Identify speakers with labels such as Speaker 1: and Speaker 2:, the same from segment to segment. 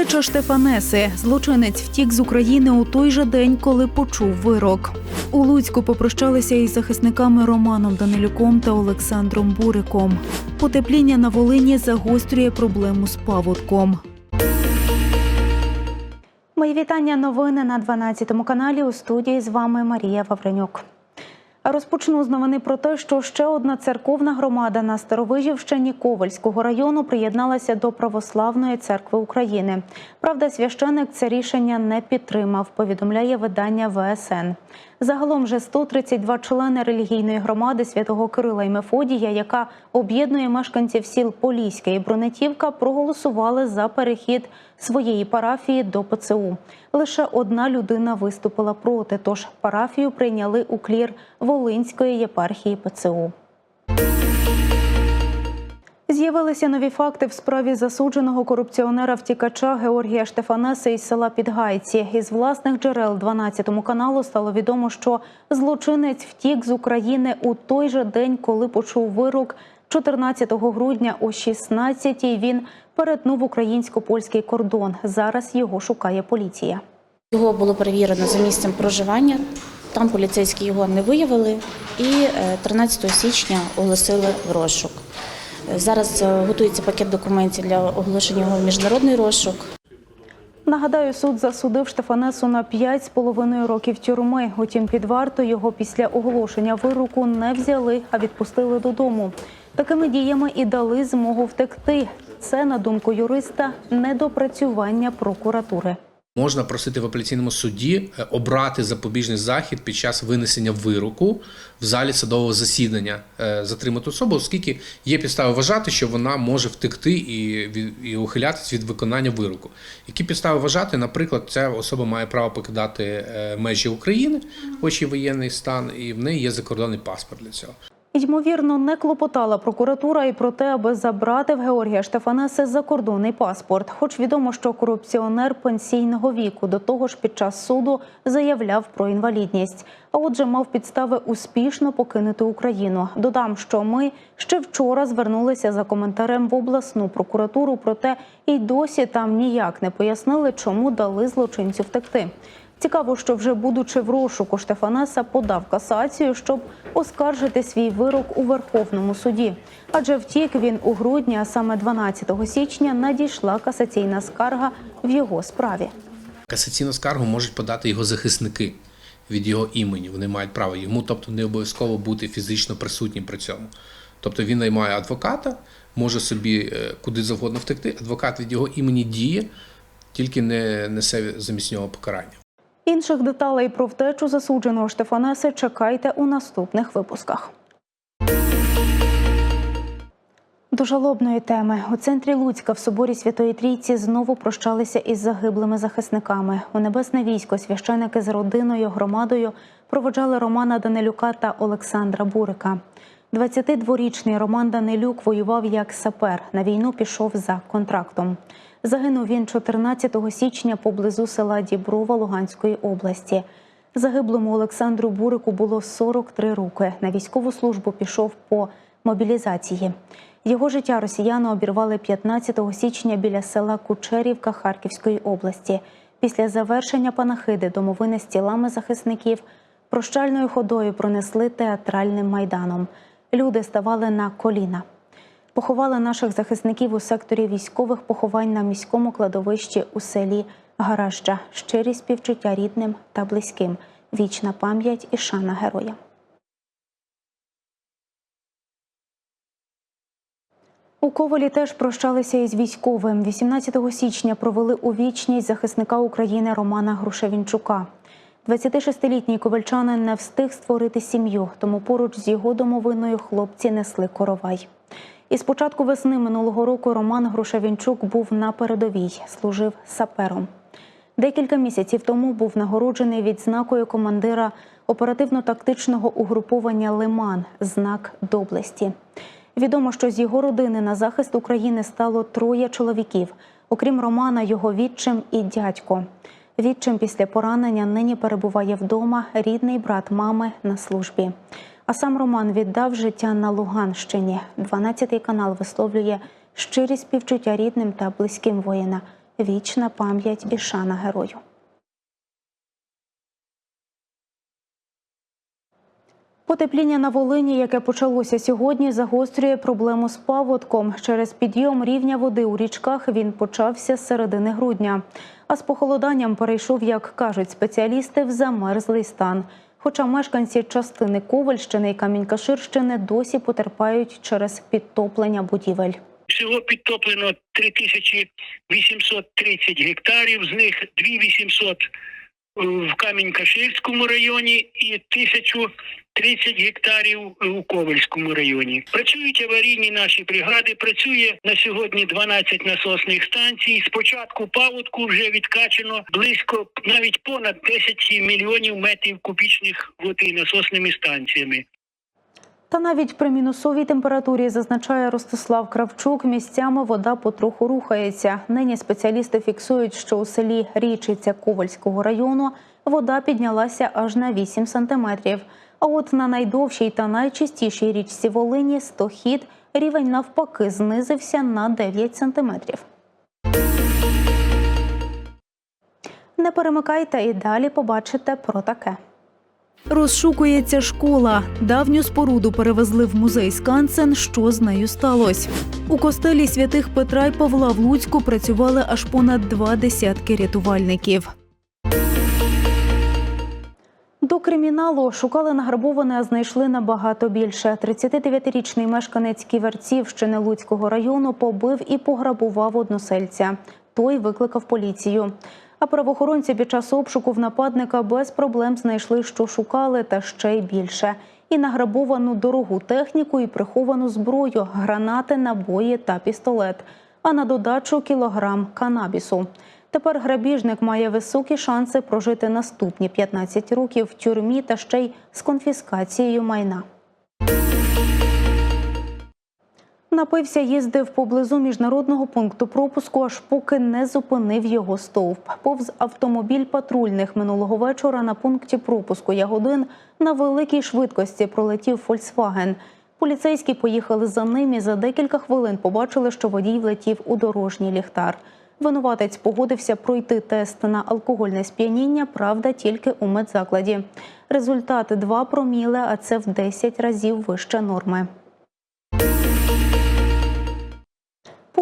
Speaker 1: Втеча Штефанеси. Злочинець втік з України у той же день, коли почув вирок. У Луцьку попрощалися із захисниками Романом Данилюком та Олександром Буриком. Потепління на Волині загострює проблему з паводком. Мої вітання. Новини на 12 каналі. У студії з вами Марія Вавренюк. Розпочну з новини про те, що ще одна церковна громада на Старовижівщині Ковальського району приєдналася до Православної церкви України. Правда, священик це рішення не підтримав. Повідомляє видання ВСН. Загалом вже 132 члени релігійної громади святого Кирила і Мефодія, яка об'єднує мешканців сіл Поліська і Бронетівка, проголосували за перехід своєї парафії до ПЦУ. Лише одна людина виступила проти, тож парафію прийняли у клір Волинської єпархії ПЦУ. З'явилися нові факти в справі засудженого корупціонера втікача Георгія Штефанеса із села Підгайці. Із власних джерел 12 каналу стало відомо, що злочинець втік з України у той же день, коли почув вирок 14 грудня о 16-й Він перетнув українсько-польський кордон. Зараз його шукає поліція.
Speaker 2: Його було перевірено за місцем проживання. Там поліцейські його не виявили і е, 13 січня оголосили в розшук. Зараз е, готується пакет документів для оголошення його в міжнародний розшук.
Speaker 1: Нагадаю, суд засудив Штефанесу на 5,5 років тюрми. Утім, під варту його після оголошення вироку не взяли, а відпустили додому. Такими діями і дали змогу втекти. Це, на думку юриста, недопрацювання прокуратури.
Speaker 3: Можна просити в апеляційному суді е, обрати запобіжний захід під час винесення вироку в залі судового засідання е, затримати особу, оскільки є підстави вважати, що вона може втекти і, і ухилятись від виконання вироку. Які підстави вважати, наприклад, ця особа має право покидати е, межі України, хоч і воєнний стан, і в неї є закордонний паспорт для цього.
Speaker 1: Ймовірно, не клопотала прокуратура і про те, аби забрати в Георгія Штефанеси закордонний паспорт. Хоч відомо, що корупціонер пенсійного віку до того ж під час суду заявляв про інвалідність. А отже, мав підстави успішно покинути Україну. Додам, що ми ще вчора звернулися за коментарем в обласну прокуратуру, проте і досі там ніяк не пояснили, чому дали злочинцю втекти. Цікаво, що вже будучи в розшуку, Штефанеса подав касацію, щоб оскаржити свій вирок у Верховному суді. Адже втік він у грудні, а саме 12 січня надійшла касаційна скарга в його справі.
Speaker 3: Касаційну скаргу можуть подати його захисники від його імені. Вони мають право йому, тобто не обов'язково бути фізично присутнім при цьому. Тобто він наймає адвоката, може собі е, куди завгодно втекти. Адвокат від його імені діє, тільки не несе замість нього покарання.
Speaker 1: Інших деталей про втечу засудженого Штефанеси чекайте у наступних випусках. До жалобної теми у центрі Луцька в соборі Святої Трійці знову прощалися із загиблими захисниками. У небесне військо священики з родиною, громадою проводжали Романа Данилюка та Олександра Бурика. 22-річний Роман Данилюк воював як сапер. На війну пішов за контрактом. Загинув він 14 січня поблизу села Діброва Луганської області. Загиблому Олександру Бурику було 43 роки. На військову службу пішов по мобілізації. Його життя росіяни обірвали 15 січня біля села Кучерівка Харківської області. Після завершення панахиди домовини з тілами захисників прощальною ходою пронесли театральним майданом. Люди ставали на коліна. Поховали наших захисників у секторі військових поховань на міському кладовищі у селі Гаражджа. Щирі співчуття рідним та близьким. Вічна пам'ять і шана героя. У Ковалі теж прощалися із військовим. 18 січня провели у вічність захисника України Романа Грушевінчука. 26-літній ковальчанин не встиг створити сім'ю, тому поруч з його домовиною хлопці несли коровай. І з початку весни минулого року Роман Грушевінчук був на передовій, служив сапером. Декілька місяців тому був нагороджений відзнакою командира оперативно-тактичного угруповання Лиман знак доблесті. Відомо, що з його родини на захист України стало троє чоловіків, окрім Романа, його відчим і дядько. Відчим після поранення нині перебуває вдома, рідний брат мами на службі. А сам Роман віддав життя на Луганщині. 12-й канал висловлює щирі співчуття рідним та близьким воїна. Вічна пам'ять і шана герою. Потепління на Волині, яке почалося сьогодні, загострює проблему з паводком. Через підйом рівня води у річках він почався з середини грудня. А з похолоданням перейшов, як кажуть спеціалісти, в замерзлий стан. Хоча мешканці частини Ковальщини і Камінькаширщини досі потерпають через підтоплення будівель.
Speaker 4: Всього підтоплено 3830 гектарів, з них 2800 в Камінь-Каширському районі і 1030 гектарів у Ковальському районі. Працюють аварійні наші бригади. Працює на сьогодні 12 насосних станцій. Спочатку паводку вже відкачено близько навіть понад 10 мільйонів метрів кубічних води насосними станціями.
Speaker 1: Та навіть при мінусовій температурі, зазначає Ростислав Кравчук, місцями вода потроху рухається. Нині спеціалісти фіксують, що у селі Річиця Ковальського району вода піднялася аж на 8 сантиметрів. А от на найдовшій та найчистішій річці Волині стохід рівень навпаки знизився на 9 сантиметрів. Не перемикайте і далі побачите про таке.
Speaker 5: Розшукується школа. Давню споруду перевезли в музей Скансен. Що з нею сталося? У костелі святих Петра й Павла в Луцьку працювали аж понад два десятки рятувальників.
Speaker 1: До криміналу шукали награбоване, а знайшли набагато більше. 39-річний мешканець Ківерцівщини Луцького району побив і пограбував односельця. Той викликав поліцію. А правоохоронці під час обшуку в нападника без проблем знайшли, що шукали, та ще й більше. І награбовану дорогу техніку, і приховану зброю, гранати, набої та пістолет. А на додачу кілограм канабісу. Тепер грабіжник має високі шанси прожити наступні 15 років в тюрмі та ще й з конфіскацією майна. Напився, їздив поблизу міжнародного пункту пропуску, аж поки не зупинив його стовп. Повз автомобіль патрульних минулого вечора на пункті пропуску Ягодин на великій швидкості пролетів Фольксваген. Поліцейські поїхали за ним і за декілька хвилин побачили, що водій влетів у дорожній ліхтар. Винуватець погодився пройти тест на алкогольне сп'яніння, правда, тільки у медзакладі. Результати 2 проміли, а це в 10 разів вище норми.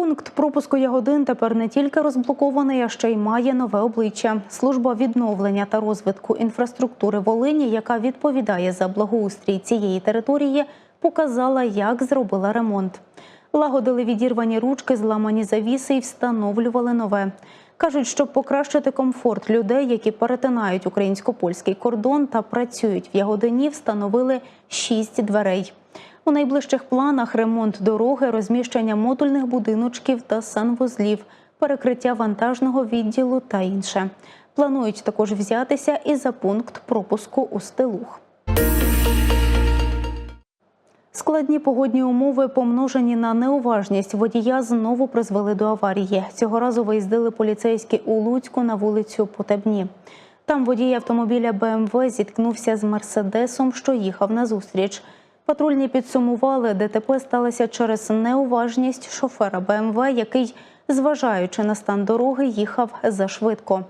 Speaker 1: Пункт пропуску Ягодин тепер не тільки розблокований, а ще й має нове обличчя. Служба відновлення та розвитку інфраструктури Волині, яка відповідає за благоустрій цієї території, показала, як зробила ремонт. Лагодили відірвані ручки, зламані завіси і встановлювали нове. Кажуть, щоб покращити комфорт людей, які перетинають українсько-польський кордон та працюють в Ягодині, встановили шість дверей. У найближчих планах ремонт дороги, розміщення модульних будиночків та санвузлів, перекриття вантажного відділу та інше. Планують також взятися і за пункт пропуску у Стилух. Складні погодні умови, помножені на неуважність водія, знову призвели до аварії. Цього разу виїздили поліцейські у Луцьку на вулицю Потебні. Там водій автомобіля БМВ зіткнувся з мерседесом, що їхав назустріч. Патрульні підсумували, ДТП сталося через неуважність шофера БМВ, який, зважаючи на стан дороги, їхав зашвидко.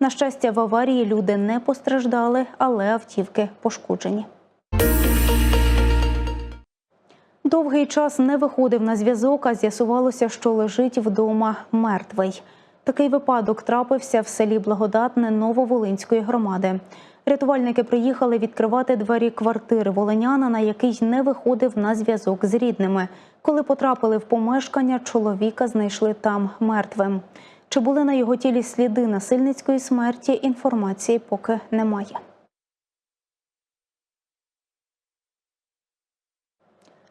Speaker 1: На щастя, в аварії люди не постраждали, але автівки пошкоджені. Довгий час не виходив на зв'язок, а з'ясувалося, що лежить вдома мертвий. Такий випадок трапився в селі Благодатне Нововолинської громади. Рятувальники приїхали відкривати двері квартири волиняна, на який не виходив на зв'язок з рідними. Коли потрапили в помешкання, чоловіка знайшли там мертвим. Чи були на його тілі сліди насильницької смерті? Інформації поки немає.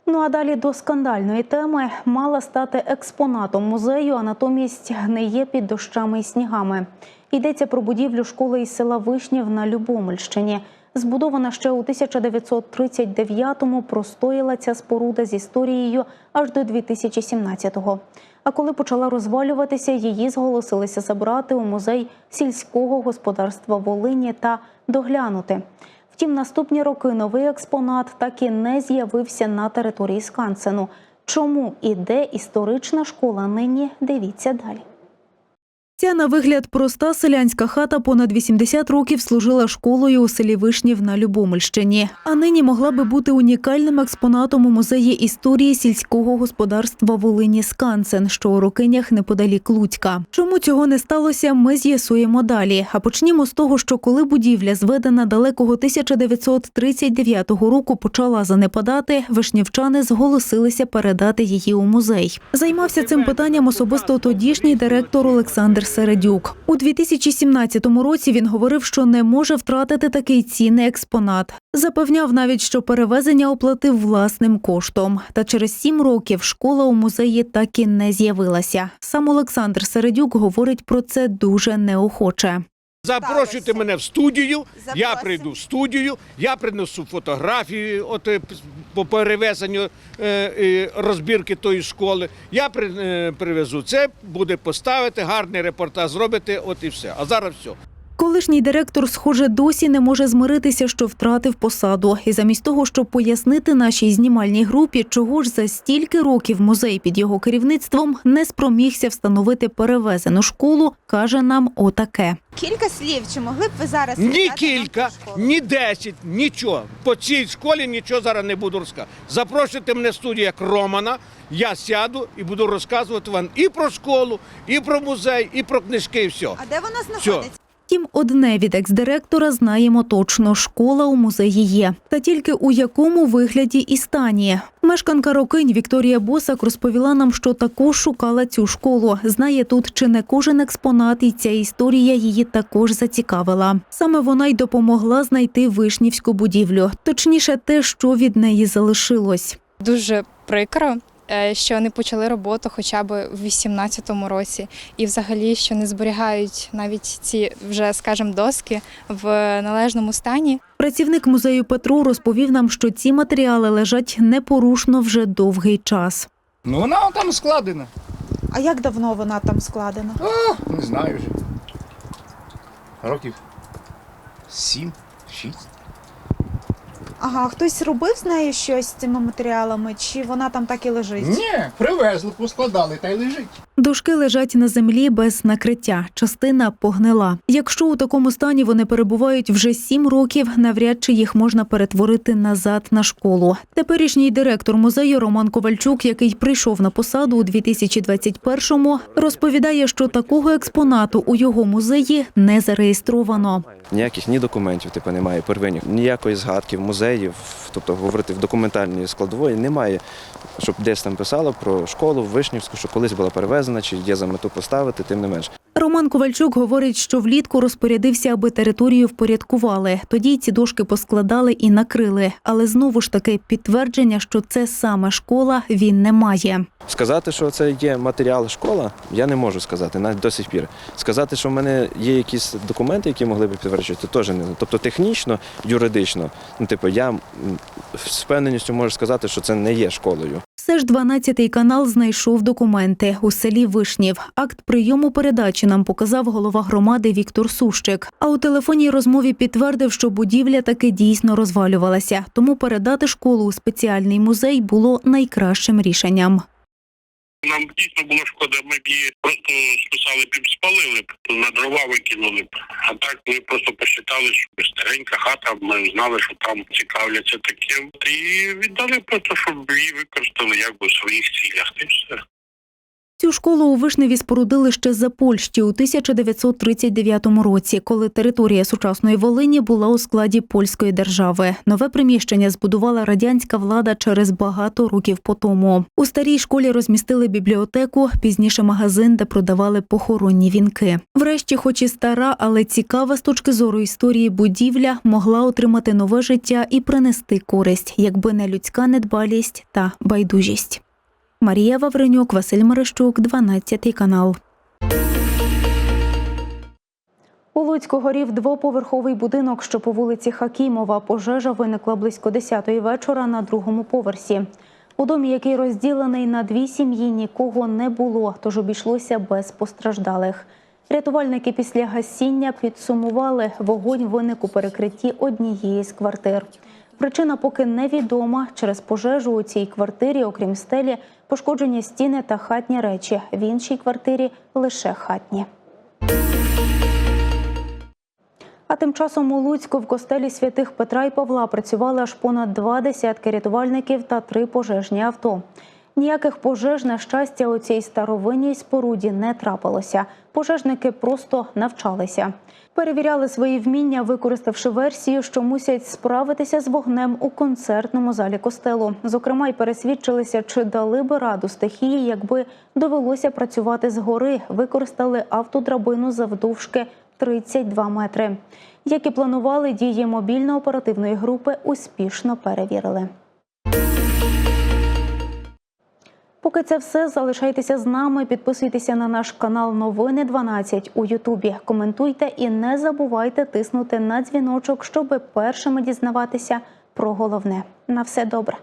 Speaker 1: Ну а далі до скандальної теми мала стати експонатом музею, а натомість гниє під дощами і снігами. Йдеться про будівлю школи із села Вишнів на Любомельщині. Збудована ще у 1939-му, простояла ця споруда з історією аж до 2017-го. А коли почала розвалюватися, її зголосилися забрати у музей сільського господарства Волині та доглянути. Втім, наступні роки новий експонат так і не з'явився на території Скансену. Чому і де історична школа нині? Дивіться далі. Ця на вигляд проста селянська хата понад 80 років служила школою у селі Вишнів на Любомельщині. А нині могла би бути унікальним експонатом у музеї історії сільського господарства Волині Скансен, що у Рокинях неподалік Луцька. Чому цього не сталося, ми з'ясуємо далі. А почнімо з того, що коли будівля, зведена далекого 1939 року, почала занепадати, вишнівчани зголосилися передати її у музей. Займався цим питанням особисто тодішній директор Олександр Середюк. У 2017 році він говорив, що не може втратити такий цінний експонат. Запевняв навіть, що перевезення оплатив власним коштом. Та через сім років школа у музеї так і не з'явилася. Сам Олександр Середюк говорить про це дуже неохоче.
Speaker 6: Запрошуйте мене в студію, я прийду в студію, я принесу фотографії от, е, по перевезенню е, розбірки тої школи. Я при, е, привезу це, буде поставити, гарний репортаж зробити, от і все. А зараз все.
Speaker 1: Колишній директор, схоже, досі не може змиритися, що втратив посаду. І замість того, щоб пояснити нашій знімальній групі, чого ж за стільки років музей під його керівництвом не спромігся встановити перевезену школу, каже нам отаке.
Speaker 7: Кілька слів, чи могли б ви зараз
Speaker 6: Ні кілька, ні десять, нічого. По цій школі нічого зараз не буду розказувати. Запрошуйте мене в студію як Романа, я сяду і буду розказувати вам і про школу, і про музей, і про книжки, і все.
Speaker 7: А де вона знаходиться?
Speaker 1: Втім, одне від екс-директора знаємо точно: школа у музеї є. Та тільки у якому вигляді і стані. Мешканка Рокинь Вікторія Босак розповіла нам, що також шукала цю школу. Знає тут чи не кожен експонат, і ця історія її також зацікавила. Саме вона й допомогла знайти вишнівську будівлю, точніше, те, що від неї залишилось.
Speaker 8: Дуже прикро, що не почали роботу хоча б в 18-му році, і взагалі, що не зберігають навіть ці вже, скажімо, доски в належному стані.
Speaker 1: Працівник музею Петру розповів нам, що ці матеріали лежать непорушно вже довгий час.
Speaker 9: Ну, вона там складена.
Speaker 7: А як давно вона там складена?
Speaker 9: О, не знаю вже. Років сім, шість.
Speaker 7: Ага, хтось робив з нею щось з цими матеріалами, чи вона там так і лежить?
Speaker 9: Ні, привезли, поскладали та й лежить.
Speaker 1: Дошки лежать на землі без накриття. Частина погнила. Якщо у такому стані вони перебувають вже сім років, навряд чи їх можна перетворити назад на школу. Теперішній директор музею Роман Ковальчук, який прийшов на посаду у 2021-му, розповідає, що такого експонату у його музеї не зареєстровано.
Speaker 10: Ніяких ні документів типу, немає, первинних, ніякої згадки в музеї, тобто говорити в документальній складової немає, щоб десь там писало про школу Вишнівську, що колись була перевезена, чи є за мету поставити, тим не менш.
Speaker 1: Роман Ковальчук говорить, що влітку розпорядився, аби територію впорядкували. Тоді ці дошки поскладали і накрили. Але знову ж таки підтвердження, що це саме школа, він не має.
Speaker 10: Сказати, що це є матеріал школа, я не можу сказати, навіть до сих пір. Сказати, що в мене є якісь документи, які могли б підтверджувати, теж не. Тобто технічно, юридично, ну типу, я з впевненістю можу сказати, що це не є школою.
Speaker 1: Все ж 12-й канал знайшов документи у селі Вишнів. Акт прийому передачі нам показав голова громади Віктор Сущик. А у телефонній розмові підтвердив, що будівля таки дійсно розвалювалася. Тому передати школу у спеціальний музей було найкращим рішенням.
Speaker 11: Нам дійсно було шкода, ми б її просто списали б, спалили б, на дрова викинули б. А так ми просто посчитали, що старенька хата, ми знали, що там цікавляться таким. І віддали просто, щоб її використали якби в своїх цілях. І все.
Speaker 1: Цю школу у Вишневі спорудили ще за Польщі у 1939 році, коли територія сучасної Волині була у складі польської держави. Нове приміщення збудувала радянська влада через багато років по тому. У старій школі розмістили бібліотеку, пізніше магазин, де продавали похоронні вінки. Врешті, хоч і стара, але цікава з точки зору історії будівля могла отримати нове життя і принести користь, якби не людська недбалість та байдужість. Марія Вавренюк, Василь Мерещук, 12 канал. У Луцьку горів двоповерховий будинок, що по вулиці Хакімова. Пожежа виникла близько 10-ї вечора на другому поверсі. У домі, який розділений на дві сім'ї, нікого не було, тож обійшлося без постраждалих. Рятувальники після гасіння підсумували, вогонь виник у перекритті однієї з квартир. Причина поки невідома. Через пожежу у цій квартирі, окрім стелі, пошкоджені стіни та хатні речі. В іншій квартирі лише хатні. А тим часом у Луцьку в костелі святих Петра і Павла працювали аж понад два десятки рятувальників та три пожежні авто. Ніяких пожеж, на щастя, у цій старовинній споруді не трапилося. Пожежники просто навчалися. Перевіряли свої вміння, використавши версію, що мусять справитися з вогнем у концертному залі костелу. Зокрема, й пересвідчилися, чи дали би раду стихії, якби довелося працювати згори. Використали автодрабину завдовжки 32 метри. Як і планували, дії мобільно-оперативної групи успішно перевірили. Поки це все, залишайтеся з нами. Підписуйтеся на наш канал Новини 12 у Ютубі. Коментуйте і не забувайте тиснути на дзвіночок, щоб першими дізнаватися про головне. На все добре.